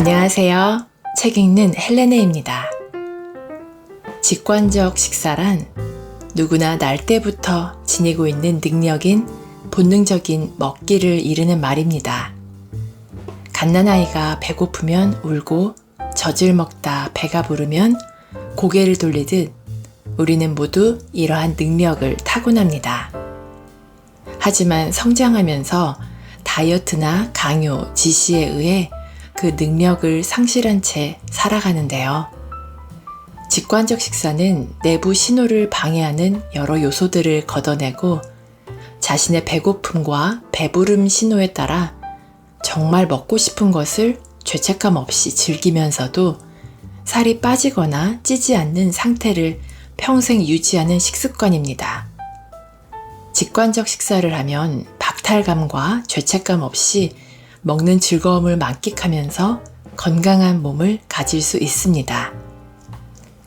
안녕하세요. 책 읽는 헬레네입니다. 직관적 식사란 누구나 날 때부터 지니고 있는 능력인 본능적인 먹기를 이르는 말입니다. 갓난아이가 배고프면 울고 젖을 먹다 배가 부르면 고개를 돌리듯 우리는 모두 이러한 능력을 타고납니다. 하지만 성장하면서 다이어트나 강요, 지시에 의해 그 능력을 상실한 채 살아가는데요. 직관적 식사는 내부 신호를 방해하는 여러 요소들을 걷어내고 자신의 배고픔과 배부름 신호에 따라 정말 먹고 싶은 것을 죄책감 없이 즐기면서도 살이 빠지거나 찌지 않는 상태를 평생 유지하는 식습관입니다. 직관적 식사를 하면 박탈감과 죄책감 없이 먹는 즐거움을 만끽하면서 건강한 몸을 가질 수 있습니다.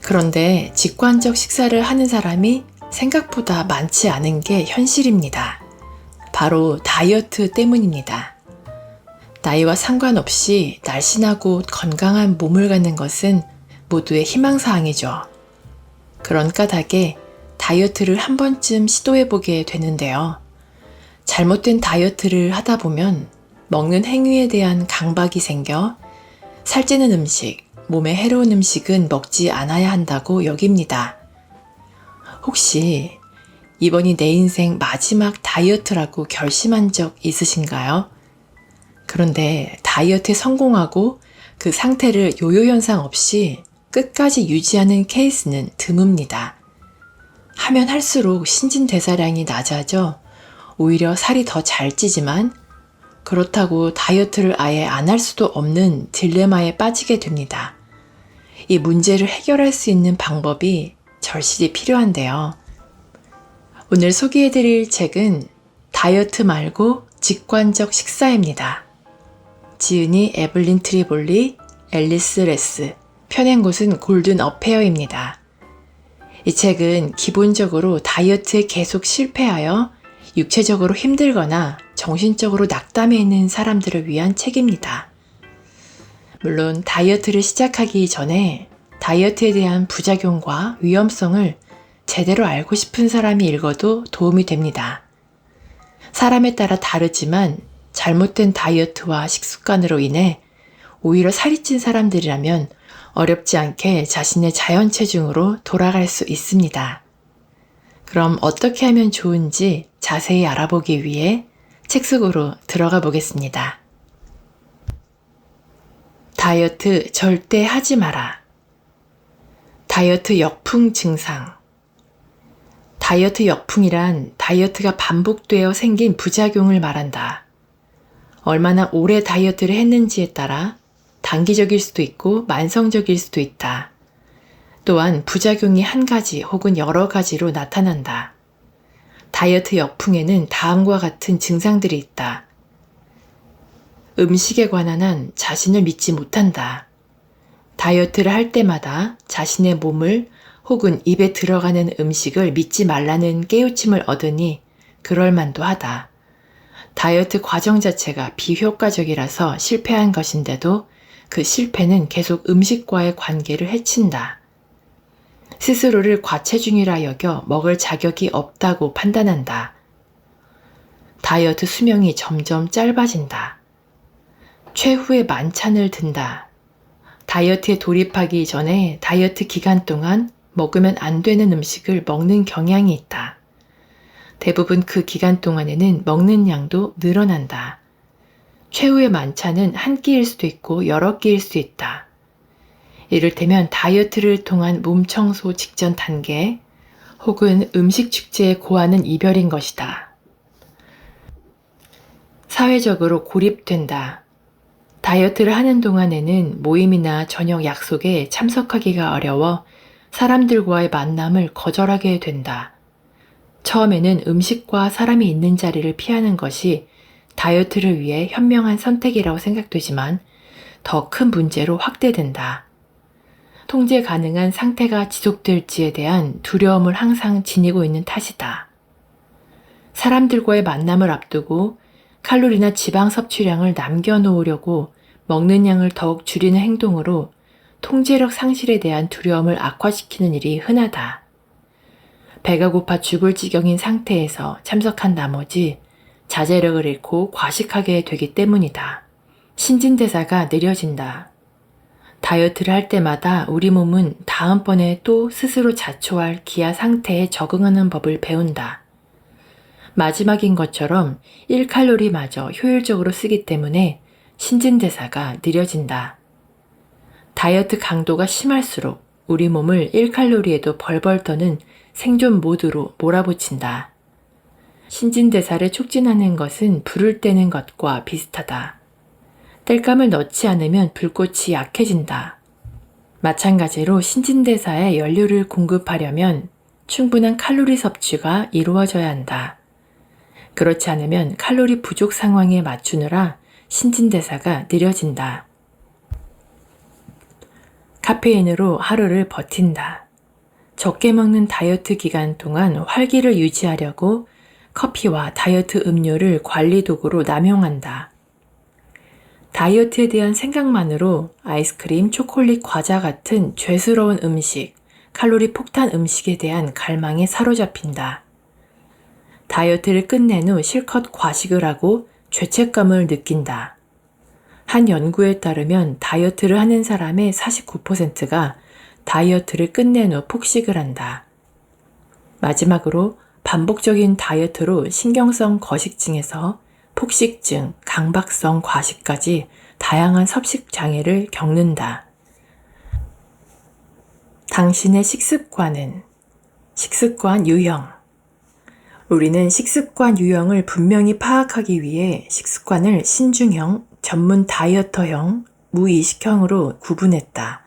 그런데 직관적 식사를 하는 사람이 생각보다 많지 않은 게 현실입니다. 바로 다이어트 때문입니다. 나이와 상관없이 날씬하고 건강한 몸을 갖는 것은 모두의 희망사항이죠. 그런 까닭에 다이어트를 한 번쯤 시도해보게 되는데요. 잘못된 다이어트를 하다 보면 먹는 행위에 대한 강박이 생겨 살찌는 음식, 몸에 해로운 음식은 먹지 않아야 한다고 여깁니다. 혹시 이번이 내 인생 마지막 다이어트라고 결심한 적 있으신가요? 그런데 다이어트에 성공하고 그 상태를 요요 현상 없이 끝까지 유지하는 케이스는 드뭅니다. 하면 할수록 신진대사량이 낮아져 오히려 살이 더 잘 찌지만 그렇다고 다이어트를 아예 안 할 수도 없는 딜레마에 빠지게 됩니다. 이 문제를 해결할 수 있는 방법이 절실히 필요한데요. 오늘 소개해드릴 책은 다이어트 말고 직관적 식사입니다. 지은이 에블린 트리볼리, 앨리스 레스, 펴낸 곳은 골든 어페어입니다. 이 책은 기본적으로 다이어트에 계속 실패하여 육체적으로 힘들거나 정신적으로 낙담해 있는 사람들을 위한 책입니다. 물론 다이어트를 시작하기 전에 다이어트에 대한 부작용과 위험성을 제대로 알고 싶은 사람이 읽어도 도움이 됩니다. 사람에 따라 다르지만 잘못된 다이어트와 식습관으로 인해 오히려 살이 찐 사람들이라면 어렵지 않게 자신의 자연 체중으로 돌아갈 수 있습니다. 그럼 어떻게 하면 좋은지 자세히 알아보기 위해 책 속으로 들어가 보겠습니다. 다이어트 절대 하지 마라. 다이어트 역풍 증상. 다이어트 역풍이란 다이어트가 반복되어 생긴 부작용을 말한다. 얼마나 오래 다이어트를 했는지에 따라 단기적일 수도 있고 만성적일 수도 있다. 또한 부작용이 한 가지 혹은 여러 가지로 나타난다. 다이어트 역풍에는 다음과 같은 증상들이 있다. 음식에 관한 한 자신을 믿지 못한다. 다이어트를 할 때마다 자신의 몸을 혹은 입에 들어가는 음식을 믿지 말라는 깨우침을 얻으니 그럴만도 하다. 다이어트 과정 자체가 비효과적이라서 실패한 것인데도 그 실패는 계속 음식과의 관계를 해친다. 스스로를 과체중이라 여겨 먹을 자격이 없다고 판단한다. 다이어트 수명이 점점 짧아진다. 최후의 만찬을 든다. 다이어트에 돌입하기 전에 다이어트 기간 동안 먹으면 안 되는 음식을 먹는 경향이 있다. 대부분 그 기간 동안에는 먹는 양도 늘어난다. 최후의 만찬은 한 끼일 수도 있고 여러 끼일 수도 있다. 이를테면 다이어트를 통한 몸 청소 직전 단계 혹은 음식 축제에 고하는 이별인 것이다. 사회적으로 고립된다. 다이어트를 하는 동안에는 모임이나 저녁 약속에 참석하기가 어려워 사람들과의 만남을 거절하게 된다. 처음에는 음식과 사람이 있는 자리를 피하는 것이 다이어트를 위해 현명한 선택이라고 생각되지만 더 큰 문제로 확대된다. 통제 가능한 상태가 지속될지에 대한 두려움을 항상 지니고 있는 탓이다. 사람들과의 만남을 앞두고 칼로리나 지방 섭취량을 남겨놓으려고 먹는 양을 더욱 줄이는 행동으로 통제력 상실에 대한 두려움을 악화시키는 일이 흔하다. 배가 고파 죽을 지경인 상태에서 참석한 나머지 자제력을 잃고 과식하게 되기 때문이다. 신진대사가 느려진다. 다이어트를 할 때마다 우리 몸은 다음번에 또 스스로 자초할 기아 상태에 적응하는 법을 배운다. 마지막인 것처럼 1칼로리마저 효율적으로 쓰기 때문에 신진대사가 느려진다. 다이어트 강도가 심할수록 우리 몸을 1칼로리에도 벌벌 떠는 생존 모드로 몰아붙인다. 신진대사를 촉진하는 것은 불을 떼는 것과 비슷하다. 땔감을 넣지 않으면 불꽃이 약해진다. 마찬가지로 신진대사에 연료를 공급하려면 충분한 칼로리 섭취가 이루어져야 한다. 그렇지 않으면 칼로리 부족 상황에 맞추느라 신진대사가 느려진다. 카페인으로 하루를 버틴다. 적게 먹는 다이어트 기간 동안 활기를 유지하려고 커피와 다이어트 음료를 관리 도구로 남용한다. 다이어트에 대한 생각만으로 아이스크림, 초콜릿, 과자 같은 죄스러운 음식, 칼로리 폭탄 음식에 대한 갈망에 사로잡힌다. 다이어트를 끝낸 후 실컷 과식을 하고 죄책감을 느낀다. 한 연구에 따르면 다이어트를 하는 사람의 49%가 다이어트를 끝낸 후 폭식을 한다. 마지막으로 반복적인 다이어트로 신경성 거식증에서 폭식증, 강박성 과식까지 다양한 섭식 장애를 겪는다. 당신의 식습관은 식습관 유형. 우리는 식습관 유형을 분명히 파악하기 위해 식습관을 신중형, 전문 다이어터형, 무의식형으로 구분했다.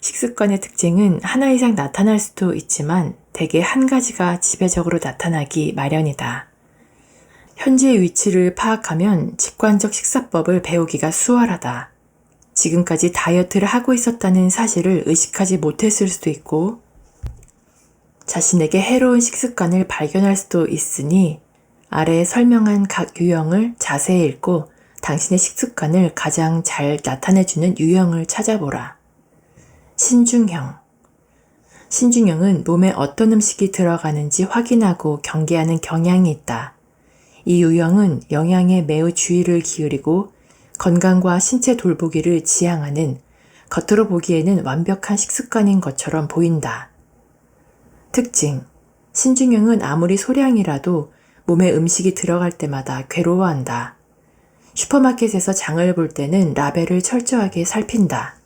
식습관의 특징은 하나 이상 나타날 수도 있지만 대개 한 가지가 지배적으로 나타나기 마련이다. 현재의 위치를 파악하면 직관적 식사법을 배우기가 수월하다. 지금까지 다이어트를 하고 있었다는 사실을 의식하지 못했을 수도 있고, 자신에게 해로운 식습관을 발견할 수도 있으니, 아래 설명한 각 유형을 자세히 읽고 당신의 식습관을 가장 잘 나타내주는 유형을 찾아보라. 신중형. 신중형은 몸에 어떤 음식이 들어가는지 확인하고 경계하는 경향이 있다. 이 유형은 영양에 매우 주의를 기울이고 건강과 신체 돌보기를 지향하는 겉으로 보기에는 완벽한 식습관인 것처럼 보인다. 특징. 신중형은 아무리 소량이라도 몸에 음식이 들어갈 때마다 괴로워한다. 슈퍼마켓에서 장을 볼 때는 라벨을 철저하게 살핀다.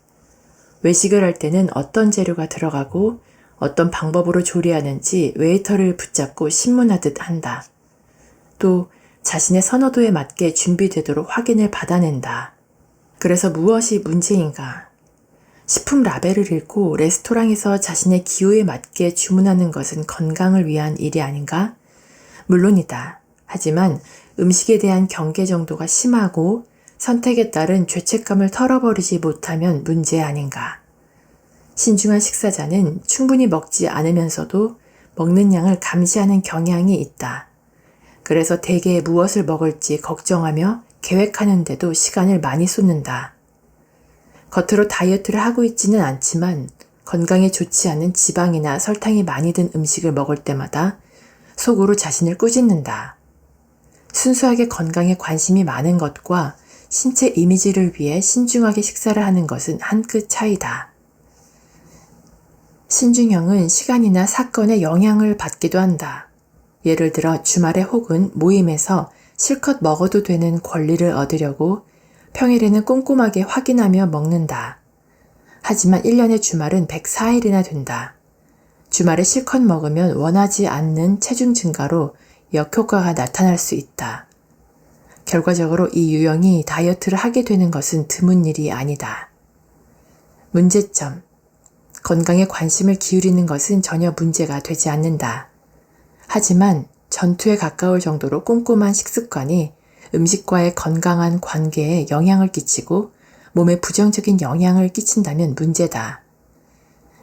외식을 할 때는 어떤 재료가 들어가고 어떤 방법으로 조리하는지 웨이터를 붙잡고 신문하듯 한다. 또 자신의 선호도에 맞게 준비되도록 확인을 받아낸다. 그래서 무엇이 문제인가? 식품 라벨을 읽고 레스토랑에서 자신의 기호에 맞게 주문하는 것은 건강을 위한 일이 아닌가? 물론이다. 하지만 음식에 대한 경계 정도가 심하고 선택에 따른 죄책감을 털어버리지 못하면 문제 아닌가? 신중한 식사자는 충분히 먹지 않으면서도 먹는 양을 감시하는 경향이 있다. 그래서 대개 무엇을 먹을지 걱정하며 계획하는데도 시간을 많이 쏟는다. 겉으로 다이어트를 하고 있지는 않지만 건강에 좋지 않은 지방이나 설탕이 많이 든 음식을 먹을 때마다 속으로 자신을 꾸짖는다. 순수하게 건강에 관심이 많은 것과 신체 이미지를 위해 신중하게 식사를 하는 것은 한 끗 차이다. 신중형은 시간이나 사건에 영향을 받기도 한다. 예를 들어 주말에 혹은 모임에서 실컷 먹어도 되는 권리를 얻으려고 평일에는 꼼꼼하게 확인하며 먹는다. 하지만 1년의 주말은 104일이나 된다. 주말에 실컷 먹으면 원하지 않는 체중 증가로 역효과가 나타날 수 있다. 결과적으로 이 유형이 다이어트를 하게 되는 것은 드문 일이 아니다. 문제점. 건강에 관심을 기울이는 것은 전혀 문제가 되지 않는다. 하지만 전투에 가까울 정도로 꼼꼼한 식습관이 음식과의 건강한 관계에 영향을 끼치고 몸에 부정적인 영향을 끼친다면 문제다.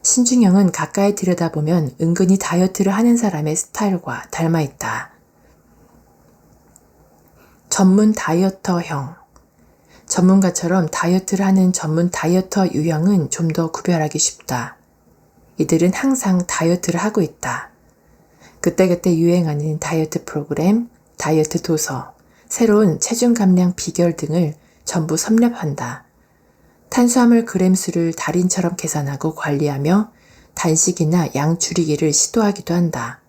신중형은 가까이 들여다보면 은근히 다이어트를 하는 사람의 스타일과 닮아 있다. 전문 다이어터형. 전문가처럼 다이어트를 하는 전문 다이어터 유형은 좀 더 구별하기 쉽다. 이들은 항상 다이어트를 하고 있다. 그때그때 유행하는 다이어트 프로그램, 다이어트 도서, 새로운 체중 감량 비결 등을 전부 섭렵한다. 탄수화물 그램 수를 달인처럼 계산하고 관리하며 단식이나 양 줄이기를 시도하기도 한다.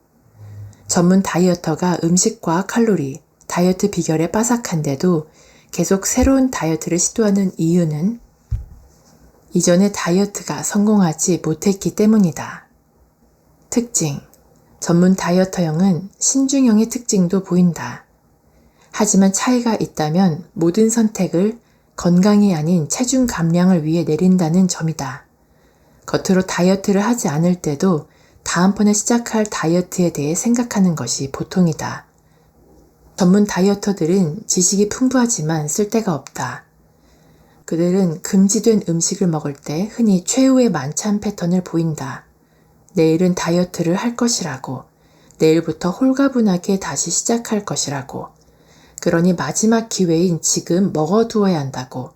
전문 다이어터가 음식과 칼로리, 다이어트 비결에 빠삭한데도 계속 새로운 다이어트를 시도하는 이유는 이전의 다이어트가 성공하지 못했기 때문이다. 특징. 전문 다이어터형은 신중형의 특징도 보인다. 하지만 차이가 있다면 모든 선택을 건강이 아닌 체중 감량을 위해 내린다는 점이다. 겉으로 다이어트를 하지 않을 때도 다음번에 시작할 다이어트에 대해 생각하는 것이 보통이다. 전문 다이어터들은 지식이 풍부하지만 쓸데가 없다. 그들은 금지된 음식을 먹을 때 흔히 최후의 만찬 패턴을 보인다. 내일은 다이어트를 할 것이라고. 내일부터 홀가분하게 다시 시작할 것이라고. 그러니 마지막 기회인 지금 먹어두어야 한다고.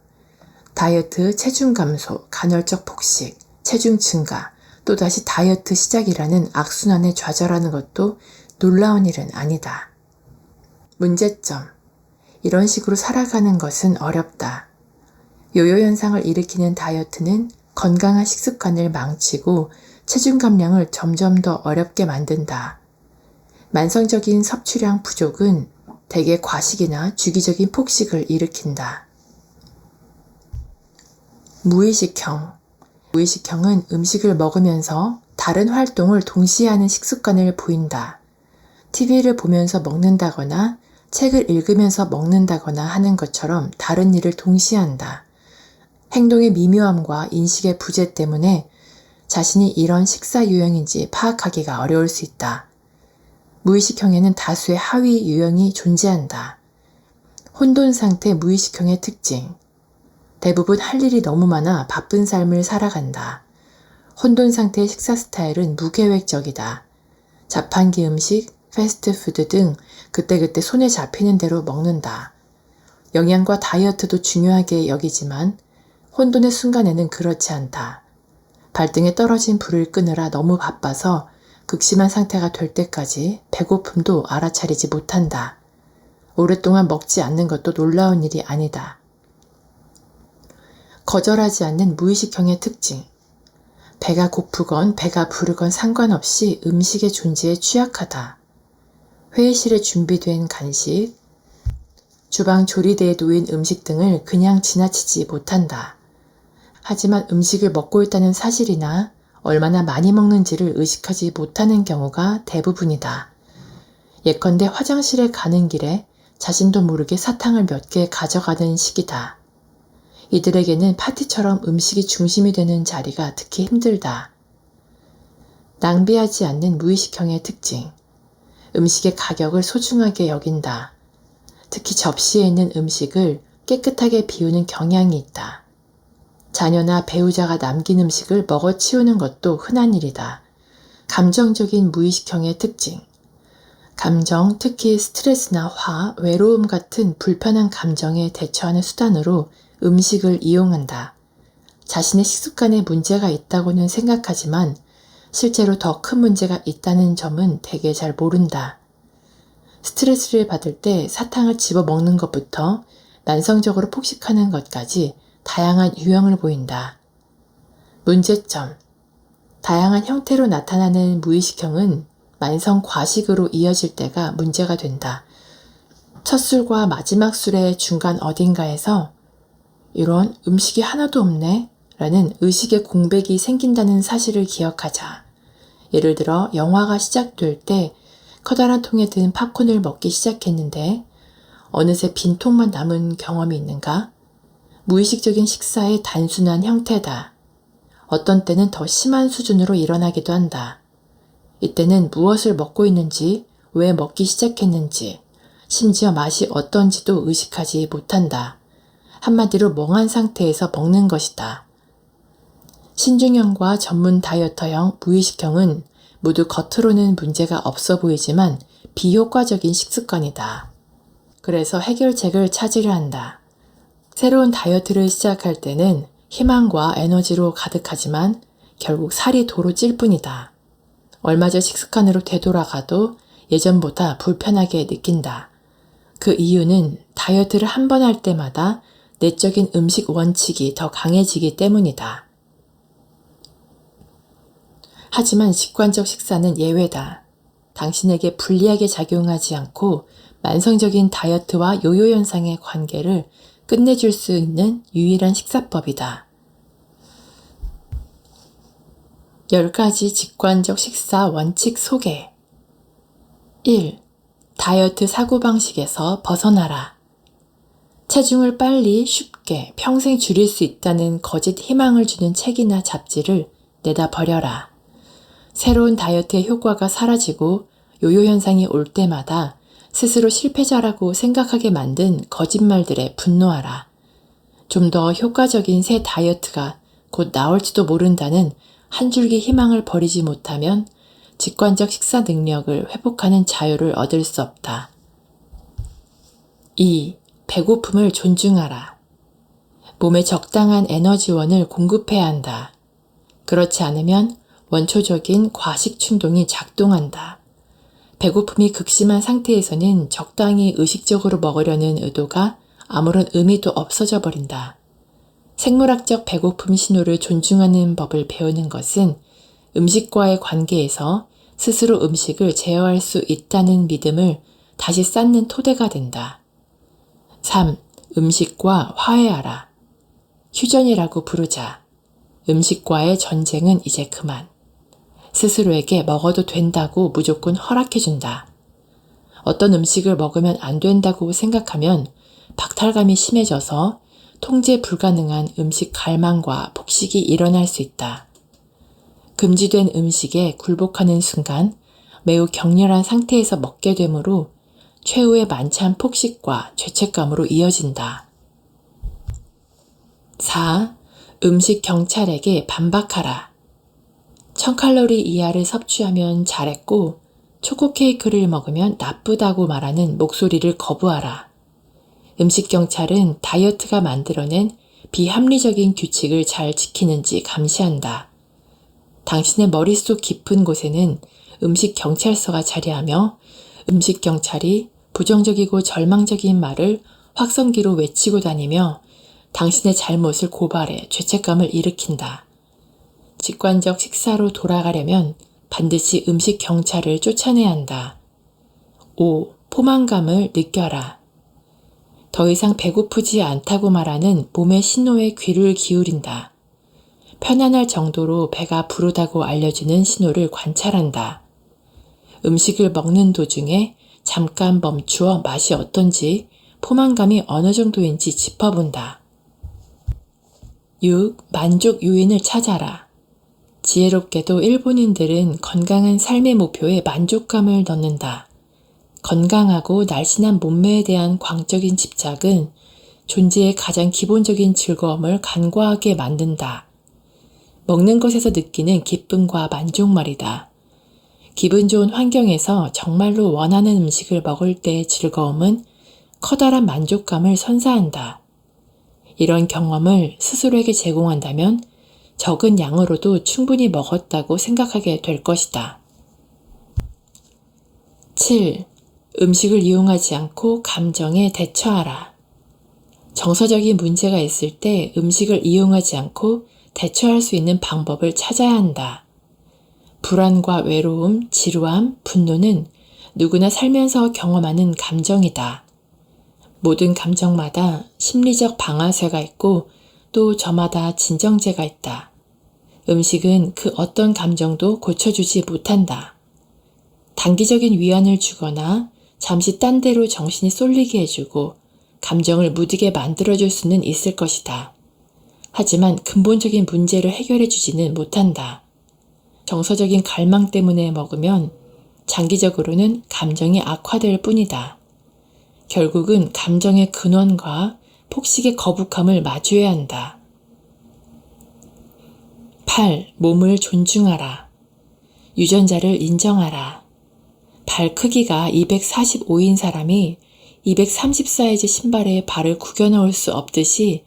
다이어트, 체중 감소, 간헐적 폭식, 체중 증가, 또다시 다이어트 시작이라는 악순환에 좌절하는 것도 놀라운 일은 아니다. 문제점. 이런 식으로 살아가는 것은 어렵다. 요요 현상을 일으키는 다이어트는 건강한 식습관을 망치고 체중 감량을 점점 더 어렵게 만든다. 만성적인 섭취량 부족은 대개 과식이나 주기적인 폭식을 일으킨다. 무의식형. 무의식형은 음식을 먹으면서 다른 활동을 동시에 하는 식습관을 보인다. TV를 보면서 먹는다거나 책을 읽으면서 먹는다거나 하는 것처럼 다른 일을 동시에 한다. 행동의 미묘함과 인식의 부재 때문에 자신이 이런 식사 유형인지 파악하기가 어려울 수 있다. 무의식형에는 다수의 하위 유형이 존재한다. 혼돈 상태 무의식형의 특징. 대부분 할 일이 너무 많아 바쁜 삶을 살아간다. 혼돈 상태의 식사 스타일은 무계획적이다. 자판기 음식, 패스트푸드 등 그때그때 손에 잡히는 대로 먹는다. 영양과 다이어트도 중요하게 여기지만 혼돈의 순간에는 그렇지 않다. 발등에 떨어진 불을 끄느라 너무 바빠서 극심한 상태가 될 때까지 배고픔도 알아차리지 못한다. 오랫동안 먹지 않는 것도 놀라운 일이 아니다. 거절하지 않는 무의식형의 특징. 배가 고프건 배가 부르건 상관없이 음식의 존재에 취약하다. 회의실에 준비된 간식, 주방 조리대에 놓인 음식 등을 그냥 지나치지 못한다. 하지만 음식을 먹고 있다는 사실이나 얼마나 많이 먹는지를 의식하지 못하는 경우가 대부분이다. 예컨대 화장실에 가는 길에 자신도 모르게 사탕을 몇 개 가져가는 시기다. 이들에게는 파티처럼 음식이 중심이 되는 자리가 특히 힘들다. 낭비하지 않는 무의식형의 특징. 음식의 가격을 소중하게 여긴다. 특히 접시에 있는 음식을 깨끗하게 비우는 경향이 있다. 자녀나 배우자가 남긴 음식을 먹어 치우는 것도 흔한 일이다. 감정적인 무의식형의 특징. 감정, 특히 스트레스나 화, 외로움 같은 불편한 감정에 대처하는 수단으로 음식을 이용한다. 자신의 식습관에 문제가 있다고는 생각하지만 실제로 더 큰 문제가 있다는 점은 대개 잘 모른다. 스트레스를 받을 때 사탕을 집어 먹는 것부터 만성적으로 폭식하는 것까지 다양한 유형을 보인다. 문제점. 다양한 형태로 나타나는 무의식형은 만성 과식으로 이어질 때가 문제가 된다. 첫 술과 마지막 술의 중간 어딘가에서 이런 음식이 하나도 없네 라는 의식의 공백이 생긴다는 사실을 기억하자. 예를 들어 영화가 시작될 때 커다란 통에 든 팝콘을 먹기 시작했는데 어느새 빈 통만 남은 경험이 있는가? 무의식적인 식사의 단순한 형태다. 어떤 때는 더 심한 수준으로 일어나기도 한다. 이때는 무엇을 먹고 있는지, 왜 먹기 시작했는지, 심지어 맛이 어떤지도 의식하지 못한다. 한마디로 멍한 상태에서 먹는 것이다. 신중형과 전문 다이어터형, 무의식형은 모두 겉으로는 문제가 없어 보이지만 비효과적인 식습관이다. 그래서 해결책을 찾으려 한다. 새로운 다이어트를 시작할 때는 희망과 에너지로 가득하지만 결국 살이 도로 찔 뿐이다. 얼마 전 식습관으로 되돌아가도 예전보다 불편하게 느낀다. 그 이유는 다이어트를 한 번 할 때마다 내적인 음식 원칙이 더 강해지기 때문이다. 하지만 직관적 식사는 예외다. 당신에게 불리하게 작용하지 않고 만성적인 다이어트와 요요 현상의 관계를 끝내줄 수 있는 유일한 식사법이다. 10가지 직관적 식사 원칙 소개 1. 다이어트 사고방식에서 벗어나라. 체중을 빨리, 쉽게, 평생 줄일 수 있다는 거짓 희망을 주는 책이나 잡지를 내다 버려라. 새로운 다이어트의 효과가 사라지고 요요 현상이 올 때마다 스스로 실패자라고 생각하게 만든 거짓말들에 분노하라. 좀 더 효과적인 새 다이어트가 곧 나올지도 모른다는 한 줄기 희망을 버리지 못하면 직관적 식사 능력을 회복하는 자유를 얻을 수 없다. 2. 배고픔을 존중하라. 몸에 적당한 에너지원을 공급해야 한다. 그렇지 않으면 원초적인 과식 충동이 작동한다. 배고픔이 극심한 상태에서는 적당히 의식적으로 먹으려는 의도가 아무런 의미도 없어져 버린다. 생물학적 배고픔 신호를 존중하는 법을 배우는 것은 음식과의 관계에서 스스로 음식을 제어할 수 있다는 믿음을 다시 쌓는 토대가 된다. 3. 음식과 화해하라. 휴전이라고 부르자. 음식과의 전쟁은 이제 그만. 스스로에게 먹어도 된다고 무조건 허락해준다. 어떤 음식을 먹으면 안 된다고 생각하면 박탈감이 심해져서 통제 불가능한 음식 갈망과 폭식이 일어날 수 있다. 금지된 음식에 굴복하는 순간 매우 격렬한 상태에서 먹게 되므로 최후의 만찬 폭식과 죄책감으로 이어진다. 4. 음식 경찰에게 반박하라. 1000칼로리 이하를 섭취하면 잘했고 초코 케이크를 먹으면 나쁘다고 말하는 목소리를 거부하라. 음식 경찰은 다이어트가 만들어낸 비합리적인 규칙을 잘 지키는지 감시한다. 당신의 머릿속 깊은 곳에는 음식 경찰서가 자리하며 음식 경찰이 부정적이고 절망적인 말을 확성기로 외치고 다니며 당신의 잘못을 고발해 죄책감을 일으킨다. 직관적 식사로 돌아가려면 반드시 음식 경찰을 쫓아내야 한다. 5. 포만감을 느껴라. 더 이상 배고프지 않다고 말하는 몸의 신호에 귀를 기울인다. 편안할 정도로 배가 부르다고 알려주는 신호를 관찰한다. 음식을 먹는 도중에 잠깐 멈추어 맛이 어떤지, 포만감이 어느 정도인지 짚어본다. 6. 만족 요인을 찾아라. 지혜롭게도 일본인들은 건강한 삶의 목표에 만족감을 넣는다. 건강하고 날씬한 몸매에 대한 광적인 집착은 존재의 가장 기본적인 즐거움을 간과하게 만든다. 먹는 것에서 느끼는 기쁨과 만족 말이다. 기분 좋은 환경에서 정말로 원하는 음식을 먹을 때의 즐거움은 커다란 만족감을 선사한다. 이런 경험을 스스로에게 제공한다면 적은 양으로도 충분히 먹었다고 생각하게 될 것이다. 7. 음식을 이용하지 않고 감정에 대처하라. 정서적인 문제가 있을 때 음식을 이용하지 않고 대처할 수 있는 방법을 찾아야 한다. 불안과 외로움, 지루함, 분노는 누구나 살면서 경험하는 감정이다. 모든 감정마다 심리적 방아쇠가 있고 또 저마다 진정제가 있다. 음식은 그 어떤 감정도 고쳐주지 못한다. 단기적인 위안을 주거나 잠시 딴 데로 정신이 쏠리게 해주고 감정을 무디게 만들어줄 수는 있을 것이다. 하지만 근본적인 문제를 해결해 주지는 못한다. 정서적인 갈망 때문에 먹으면 장기적으로는 감정이 악화될 뿐이다. 결국은 감정의 근원과 폭식의 거북함을 마주해야 한다. 8. 몸을 존중하라. 유전자를 인정하라. 발 크기가 245인 사람이 230 사이즈 신발에 발을 구겨 넣을 수 없듯이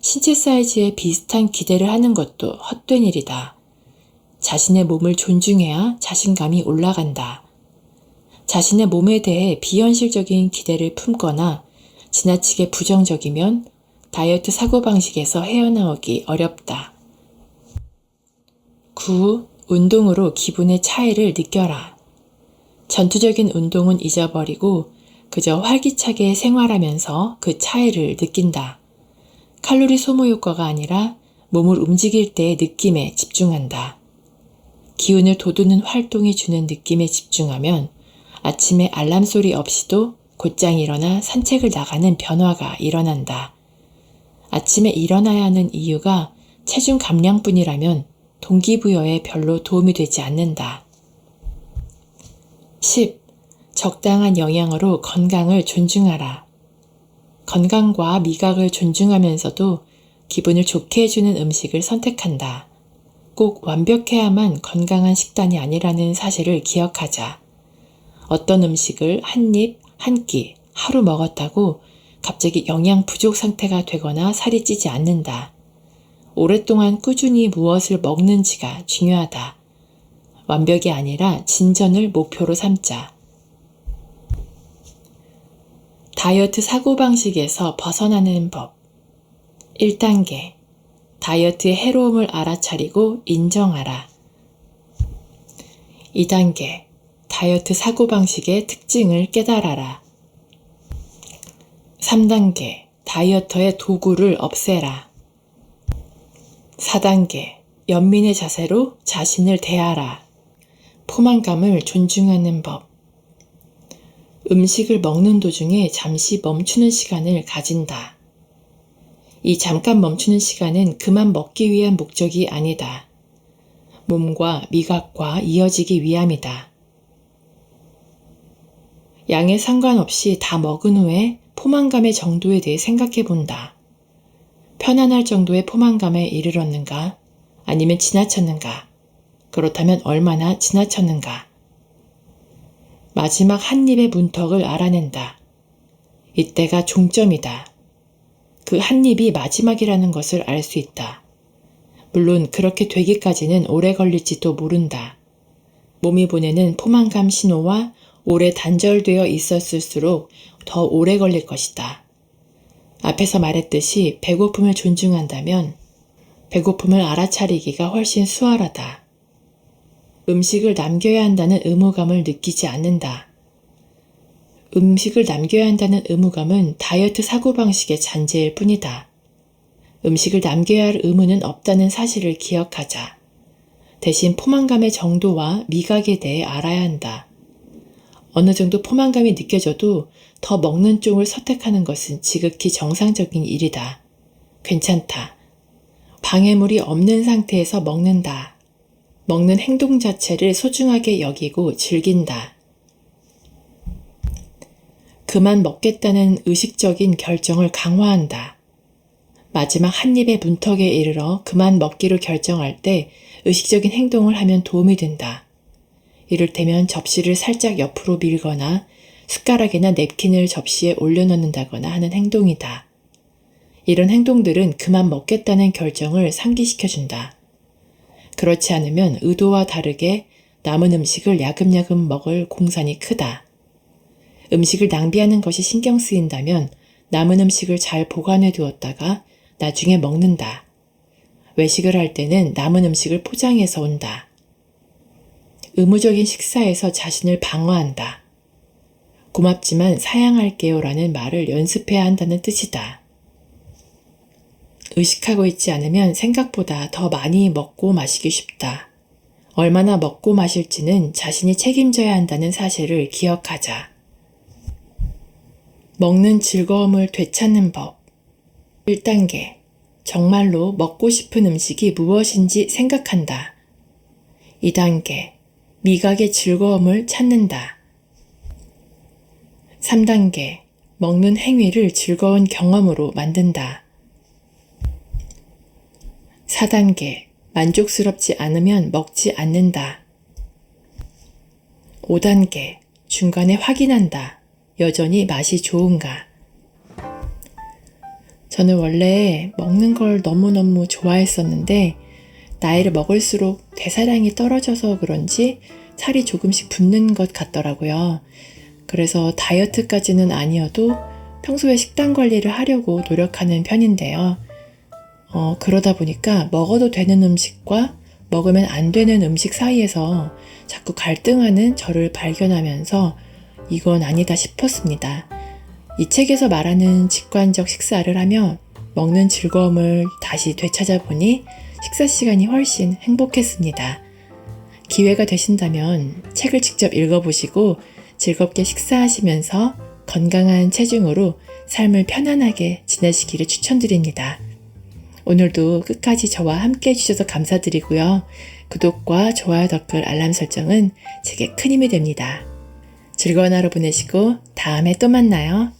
신체 사이즈에 비슷한 기대를 하는 것도 헛된 일이다. 자신의 몸을 존중해야 자신감이 올라간다. 자신의 몸에 대해 비현실적인 기대를 품거나 지나치게 부정적이면 다이어트 사고방식에서 헤어나오기 어렵다. 9. 운동으로 기분의 차이를 느껴라. 전투적인 운동은 잊어버리고 그저 활기차게 생활하면서 그 차이를 느낀다. 칼로리 소모 효과가 아니라 몸을 움직일 때의 느낌에 집중한다. 기운을 돋우는 활동이 주는 느낌에 집중하면 아침에 알람 소리 없이도 곧장 일어나 산책을 나가는 변화가 일어난다. 아침에 일어나야 하는 이유가 체중 감량뿐이라면 동기부여에 별로 도움이 되지 않는다. 10. 적당한 영양으로 건강을 존중하라. 건강과 미각을 존중하면서도 기분을 좋게 해주는 음식을 선택한다. 꼭 완벽해야만 건강한 식단이 아니라는 사실을 기억하자. 어떤 음식을 한 입, 한 끼, 하루 먹었다고 갑자기 영양 부족 상태가 되거나 살이 찌지 않는다. 오랫동안 꾸준히 무엇을 먹는지가 중요하다. 완벽이 아니라 진전을 목표로 삼자. 다이어트 사고방식에서 벗어나는 법. 1단계. 다이어트의 해로움을 알아차리고 인정하라. 2단계. 다이어트 사고방식의 특징을 깨달아라. 3단계. 다이어터의 도구를 없애라. 4단계. 연민의 자세로 자신을 대하라. 포만감을 존중하는 법. 음식을 먹는 도중에 잠시 멈추는 시간을 가진다. 이 잠깐 멈추는 시간은 그만 먹기 위한 목적이 아니다. 몸과 미각과 이어지기 위함이다. 양에 상관없이 다 먹은 후에 포만감의 정도에 대해 생각해 본다. 편안할 정도의 포만감에 이르렀는가? 아니면 지나쳤는가? 그렇다면 얼마나 지나쳤는가? 마지막 한 입의 문턱을 알아낸다. 이때가 종점이다. 그 한 입이 마지막이라는 것을 알 수 있다. 물론 그렇게 되기까지는 오래 걸릴지도 모른다. 몸이 보내는 포만감 신호와 오래 단절되어 있었을수록 더 오래 걸릴 것이다. 앞에서 말했듯이 배고픔을 존중한다면 배고픔을 알아차리기가 훨씬 수월하다. 음식을 남겨야 한다는 의무감을 느끼지 않는다. 음식을 남겨야 한다는 의무감은 다이어트 사고방식의 잔재일 뿐이다. 음식을 남겨야 할 의무는 없다는 사실을 기억하자. 대신 포만감의 정도와 미각에 대해 알아야 한다. 어느 정도 포만감이 느껴져도 더 먹는 쪽을 선택하는 것은 지극히 정상적인 일이다. 괜찮다. 방해물이 없는 상태에서 먹는다. 먹는 행동 자체를 소중하게 여기고 즐긴다. 그만 먹겠다는 의식적인 결정을 강화한다. 마지막 한 입의 문턱에 이르러 그만 먹기로 결정할 때 의식적인 행동을 하면 도움이 된다. 이를테면 접시를 살짝 옆으로 밀거나 숟가락이나 냅킨을 접시에 올려놓는다거나 하는 행동이다. 이런 행동들은 그만 먹겠다는 결정을 상기시켜준다. 그렇지 않으면 의도와 다르게 남은 음식을 야금야금 먹을 공산이 크다. 음식을 낭비하는 것이 신경 쓰인다면 남은 음식을 잘 보관해 두었다가 나중에 먹는다. 외식을 할 때는 남은 음식을 포장해서 온다. 의무적인 식사에서 자신을 방어한다. 고맙지만 사양할게요 라는 말을 연습해야 한다는 뜻이다. 의식하고 있지 않으면 생각보다 더 많이 먹고 마시기 쉽다. 얼마나 먹고 마실지는 자신이 책임져야 한다는 사실을 기억하자. 먹는 즐거움을 되찾는 법. 1단계. 정말로 먹고 싶은 음식이 무엇인지 생각한다. 2단계. 미각의 즐거움을 찾는다. 3단계. 먹는 행위를 즐거운 경험으로 만든다. 4단계. 만족스럽지 않으면 먹지 않는다. 5단계. 중간에 확인한다. 여전히 맛이 좋은가? 저는 원래 먹는 걸 너무너무 좋아했었는데, 나이를 먹을수록 대사량이 떨어져서 그런지 살이 조금씩 붙는 것 같더라고요. 그래서 다이어트까지는 아니어도 평소에 식단 관리를 하려고 노력하는 편인데요. 어, 그러다 보니까 먹어도 되는 음식과 먹으면 안 되는 음식 사이에서 자꾸 갈등하는 저를 발견하면서 이건 아니다 싶었습니다. 이 책에서 말하는 직관적 식사를 하며 먹는 즐거움을 다시 되찾아보니 식사 시간이 훨씬 행복했습니다. 기회가 되신다면 책을 직접 읽어보시고 즐겁게 식사하시면서 건강한 체중으로 삶을 편안하게 지내시기를 추천드립니다. 오늘도 끝까지 저와 함께 해주셔서 감사드리고요. 구독과 좋아요 댓글 알람 설정은 제게 큰 힘이 됩니다. 즐거운 하루 보내시고 다음에 또 만나요.